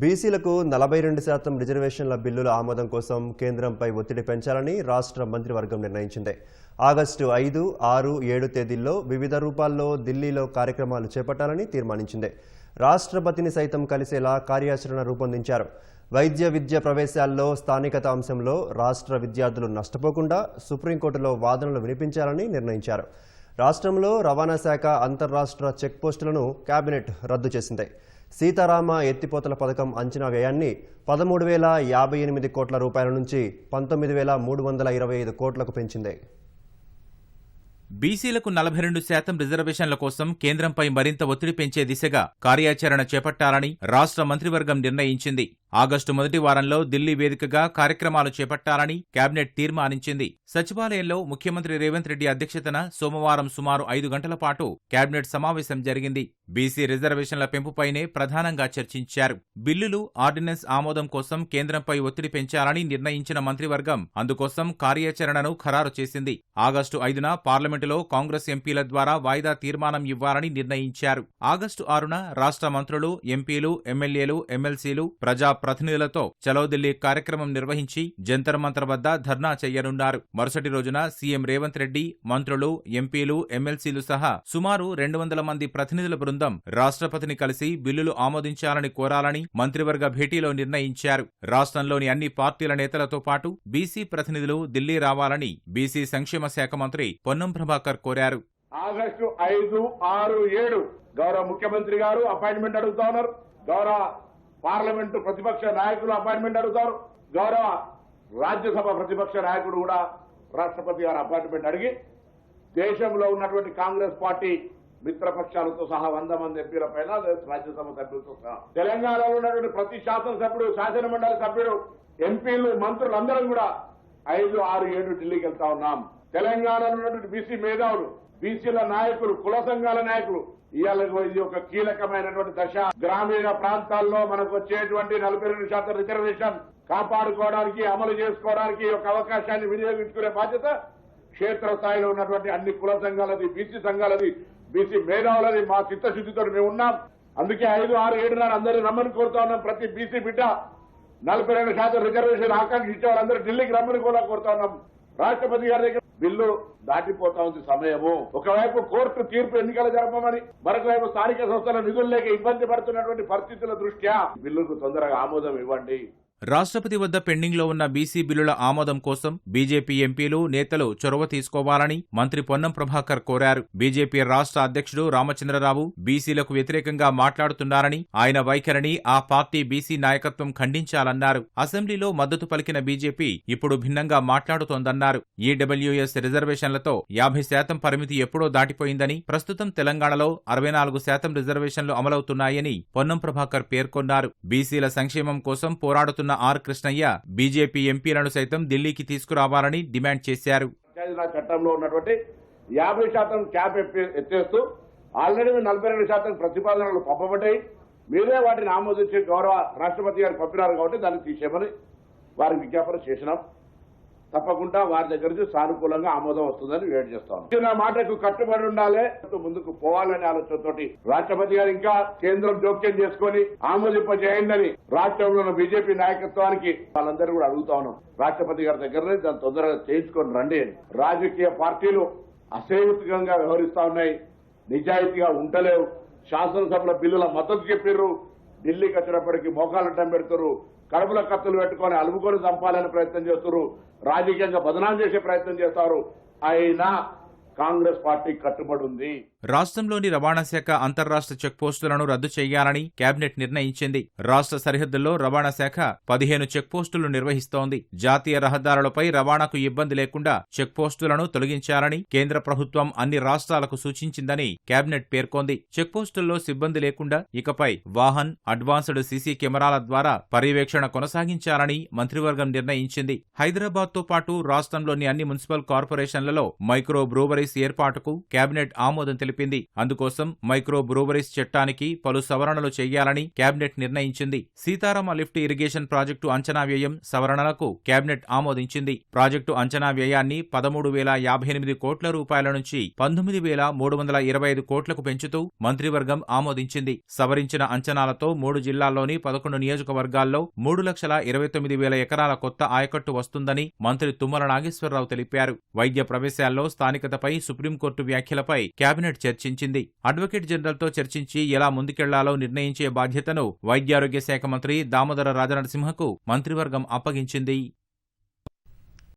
బీసీలకు నలభై రెండు శాతం రిజర్వేషన్ల బిల్లుల ఆమోదం కోసం కేంద్రంపై ఒత్తిడి పెంచాలని రాష్ట్ర మంత్రివర్గం నిర్ణయించింది. ఆగస్టు ఐదు ఆరు ఏడు తేదీల్లో వివిధ రూపాల్లో ఢిల్లీలో కార్యక్రమాలు చేపట్టాలని తీర్మానించింది. రాష్ట్రపతిని సైతం కలిసేలా కార్యాచరణ రూపొందించారు. వైద్య విద్య ప్రవేశాల్లో స్థానికత అంశంలో రాష్ట్ర విద్యార్థులు నష్టపోకుండా సుప్రీంకోర్టులో వాదనలు వినిపించాలని నిర్ణయించారు. రాష్ట్రంలో రవాణా శాఖ అంతర్రాష్ట్ర చెక్ పోస్టులను కేబినెట్ రద్దు చేసింది. సీతారామ ఎత్తిపోతల పథకం అంచనా వ్యయాన్ని పదమూడు వేల యాభై ఎనిమిది కోట్ల రూపాయల నుంచి పంతొమ్మిది వేల మూడు వందల ఇరవై ఐదు కోట్లకు పెంచింది. బీసీలకు నలభై రెండు శాతం రిజర్వేషన్ల కోసం కేంద్రంపై మరింత ఒత్తిడి పెంచే దిశగా కార్యాచరణ చేపట్టాలని రాష్ట్ర మంత్రివర్గం నిర్ణయించింది. ఆగస్టు మొదటి వారంలో ఢిల్లీ వేదికగా కార్యక్రమాలు చేపట్టాలని కేబినెట్ తీర్మానించింది. సచివాలయంలో ముఖ్యమంత్రి రేవంత్ రెడ్డి అధ్యక్షతన సోమవారం సుమారు ఐదు గంటల పాటు కేబినెట్ సమావేశం జరిగింది. బీసీ రిజర్వేషన్ల పెంపుపైనే ప్రధానంగా చర్చించారు. బిల్లులు ఆర్డినెన్స్ ఆమోదం కోసం కేంద్రంపై ఒత్తిడి పెంచాలని నిర్ణయించిన మంత్రివర్గం అందుకోసం కార్యాచరణను ఖరారు చేసింది. ఆగస్టు ఐదున పార్లమెంటులో కాంగ్రెస్ ఎంపీల ద్వారా వాయిదా తీర్మానం ఇవ్వాలని నిర్ణయించారు. ఆగస్టు ఆరున రాష్ట్ర మంత్రులు ఎంపీలు ఎమ్మెల్యేలు ఎమ్మెల్సీలు ప్రజా ప్రతినిధులతో చలో ఢిల్లీ కార్యక్రమం నిర్వహించి జంతర్ మంతర్ వద్ద ధర్నా చేయనున్నారు. మరుసటి రోజున సీఎం రేవంత్ రెడ్డి మంత్రులు ఎంపీలు ఎమ్మెల్సీలు సహా సుమారు రెండు వందల మంది ప్రతినిధుల బృందం రాష్ట్రపతిని కలిసి బిల్లులు ఆమోదించాలని కోరాలని మంత్రివర్గ భేటీలో నిర్ణయించారు. రాష్ట్రంలోని అన్ని పార్టీల నేతలతో పాటు బీసీ ప్రతినిధులు ఢిల్లీ రావాలని బీసీ సంక్షేమ శాఖ మంత్రి పొన్నం ప్రభాకర్ కోరారు. ఆగస్టు ఐదు ఆరు ఏడు గౌరవ ముఖ్యమంత్రి గారు అపాయింట్మెంట్ అడుగుతా ఉన్నారు. గౌరవ పార్లమెంటు ప్రతిపక్ష నాయకులు అపాయింట్మెంట్ అడుగుతారు. గౌరవ రాజ్యసభ ప్రతిపక్ష నాయకుడు కూడా రాష్ట్రపతి గారు అపాయింట్మెంట్ అడిగి దేశంలో ఉన్నటువంటి కాంగ్రెస్ పార్టీ మిత్రపక్షాలతో సహా వంద మంది ఎంపీల పైన రాజ్యసభ సభ్యులతో సహా తెలంగాణలో ఉన్నటువంటి ప్రతి శాసనసభ్యుడు శాసనమండలి సభ్యుడు ఎంపీలు మంత్రులు కూడా ఐదు ఆరు ఏడు ఢిల్లీకి వెళ్తా ఉన్నాం. తెలంగాణలో ఉన్నటువంటి బీసీ మేధావులు బీసీల నాయకులు కుల సంఘాల నాయకులు ఇవాళ ఇది ఒక కీలకమైనటువంటి దశ. గ్రామీణ ప్రాంతాల్లో మనకు వచ్చేటువంటి నలభై రెండు శాతం రిజర్వేషన్ కాపాడుకోవడానికి అమలు చేసుకోవడానికి ఒక అవకాశాన్ని వినియోగించుకునే బాధ్యత క్షేత్రస్థాయిలో ఉన్నటువంటి అన్ని కుల సంఘాలది బీసీ సంఘాలది బీసీ మేధావులది మా చిత్తశుద్ధితో మేము ఉన్నాం. అందుకే ఐదు ఆరు ఏడు నాడు అందరూ రమ్మని కోరుతా ఉన్నాం ప్రతి బీసీ బిడ్డ. నలభై రెండు శాతం రిజర్వేషన్ ఆకాంక్షించే వాళ్ళందరూ ఢిల్లీకి రమ్మని కూడా కోరుతా ఉన్నాం. రాష్ట్రపతి గారి దగ్గర బిల్లు దాటిపోతా ఉంది సమయము. ఒకవైపు కోర్టు తీర్పు ఎన్నికలు జరపమని మరొక వైపు స్థానిక సంస్థల నిధులు లేక ఇబ్బంది పడుతున్నటువంటి పరిస్థితుల దృష్ట్యా బిల్లుకు తొందరగా ఆమోదం ఇవ్వండి. రాష్ట్రపతి వద్ద పెండింగ్లో ఉన్న బీసీ బిల్లుల ఆమోదం కోసం బీజేపీ ఎంపీలు నేతలు చొరవ తీసుకోవాలని మంత్రి పొన్నం ప్రభాకర్ కోరారు. బీజేపీ రాష్ట్ర అధ్యక్షుడు రామచంద్రరావు బీసీలకు వ్యతిరేకంగా మాట్లాడుతున్నారని ఆయన వైఖరిని ఆ పార్టీ బీసీ నాయకత్వం ఖండించాలన్నారు. అసెంబ్లీలో మద్దతు పలికిన బీజేపీ ఇప్పుడు భిన్నంగా మాట్లాడుతోందన్నారు. ఈడబ్ల్యూఎస్ రిజర్వేషన్లతో యాభై శాతం పరిమితి ఎప్పుడో దాటిపోయిందని ప్రస్తుతం తెలంగాణలో అరవై నాలుగు శాతం రిజర్వేషన్లు అమలవుతున్నాయని పొన్నం ప్రభాకర్ పేర్కొన్నారు. బీసీల సంక్షేమం కోసం పోరాడుతున్న ఆర్ కృష్ణయ్య బీజేపీ ఎంపీలను సైతం ఢిల్లీకి తీసుకురావాలని డిమాండ్ చేశారు. చట్టంలో ఉన్నటువంటి యాభై శాతం క్యాప్ ఎత్తేస్తూ ఆల్రెడీ నలభై రెండు శాతం ప్రతిపాదనలు పంపబడ్డాయి. మీరే వాటిని ఆమోదించే గౌరవ రాష్ట్రపతి గారు పంపినారు కాబట్టి దాన్ని తీసేయమని వారికి విజ్ఞాపన చేసినాం. తప్పకుండా వారి దగ్గర నుంచి సానుకూలంగా ఆమోదం వస్తుందని వేడి చేస్తాం ఇచ్చిన మాటకు కట్టుబడి ఉండాలి. ముందుకు పోవాలనే ఆలోచనతోటి రాష్ట్రపతి గారు ఇంకా కేంద్రం జోక్యం చేసుకొని ఆమోదింపజేయండి రాష్ట్రంలో ఉన్న బీజేపీ నాయకత్వానికి వాళ్ళందరూ కూడా అడుగుతా ఉన్నాం. రాష్ట్రపతి గారి దగ్గరనే దాన్ని తొందరగా చేయించుకొని రండి రాజకీయ పార్టీలు అసేవికంగా వ్యవహరిస్తా ఉన్నాయి. నిజాయితీగా ఉంటలేవు శాసనసభల బిల్లుల మద్దతు చెప్పారు ఢిల్లీకి వచ్చినప్పటికీ మోకాలడ్డం పెడుతురు. కడుపుల కత్తులు పెట్టుకొని అలుముకొని చంపాలని ప్రయత్నం చేస్తున్నారు రాజకీయంగా బదనాం చేసే ప్రయత్నం చేస్తారు. అయినా కాంగ్రెస్ పార్టీ కట్టుబడి ఉంది. రాష్ట్రంలోని రవాణా శాఖ అంతర్రాష్ట్ర చెక్ పోస్టులను రద్దు చేయాలని కేబినెట్ నిర్ణయించింది. రాష్ట్ర సరిహద్దుల్లో రవాణా శాఖ పదిహేను చెక్ పోస్టులు నిర్వహిస్తోంది. జాతీయ రహదారులపై రవాణాకు ఇబ్బంది లేకుండా చెక్ పోస్టులను తొలగించాలని కేంద్ర ప్రభుత్వం అన్ని రాష్ట్రాలకు సూచించిందని కేబినెట్ పేర్కొంది. చెక్ పోస్టుల్లో సిబ్బంది లేకుండా ఇకపై వాహన్ అడ్వాన్స్డ్ సీసీ కెమెరాల ద్వారా పర్యవేక్షణ కొనసాగించాలని మంత్రివర్గం నిర్ణయించింది. హైదరాబాద్తో పాటు రాష్ట్రంలోని అన్ని మున్సిపల్ కార్పొరేషన్లలో మైక్రో బ్రూవరీస్ ఏర్పాటుకు కేబినెట్ ఆమోదం తెలిపింది తెలిపింది. అందుకోసం మైక్రో బ్రూవరీస్ చట్టానికి పలు సవరణలు చేయాలని కేబినెట్ నిర్ణయించింది. సీతారామ లిఫ్ట్ ఇరిగేషన్ ప్రాజెక్టు అంచనా వ్యయం సవరణలకు కేబినెట్ ఆమోదించింది. ప్రాజెక్టు అంచనా వ్యయాన్ని పదమూడు వేల యాభై ఎనిమిది కోట్ల రూపాయల నుంచి పంతొమ్మిది వేల మూడు వందల ఇరవై ఐదు కోట్లకు పెంచుతూ మంత్రివర్గం ఆమోదించింది. సవరించిన అంచనాలతో మూడు జిల్లాల్లోని పదకొండు నియోజకవర్గాల్లో మూడు లక్షల ఇరవై తొమ్మిది వేల ఎకరాల కొత్త ఆయకట్టు వస్తుందని మంత్రి తుమ్మల నాగేశ్వరరావు తెలిపారు. వైద్య ప్రవేశాల్లో స్థానికతపై సుప్రీంకోర్టు వ్యాఖ్యలపై కేబినెట్ చర్చించింది. అడ్వకేట్ జనరల్తో చర్చించి ఎలా ముందుకెళ్ళాలో నిర్ణయించే బాధ్యతను వైద్యారోగ్య శాఖ మంత్రి దామోదర రాజనరసింహకు మంత్రివర్గం అప్పగించింది.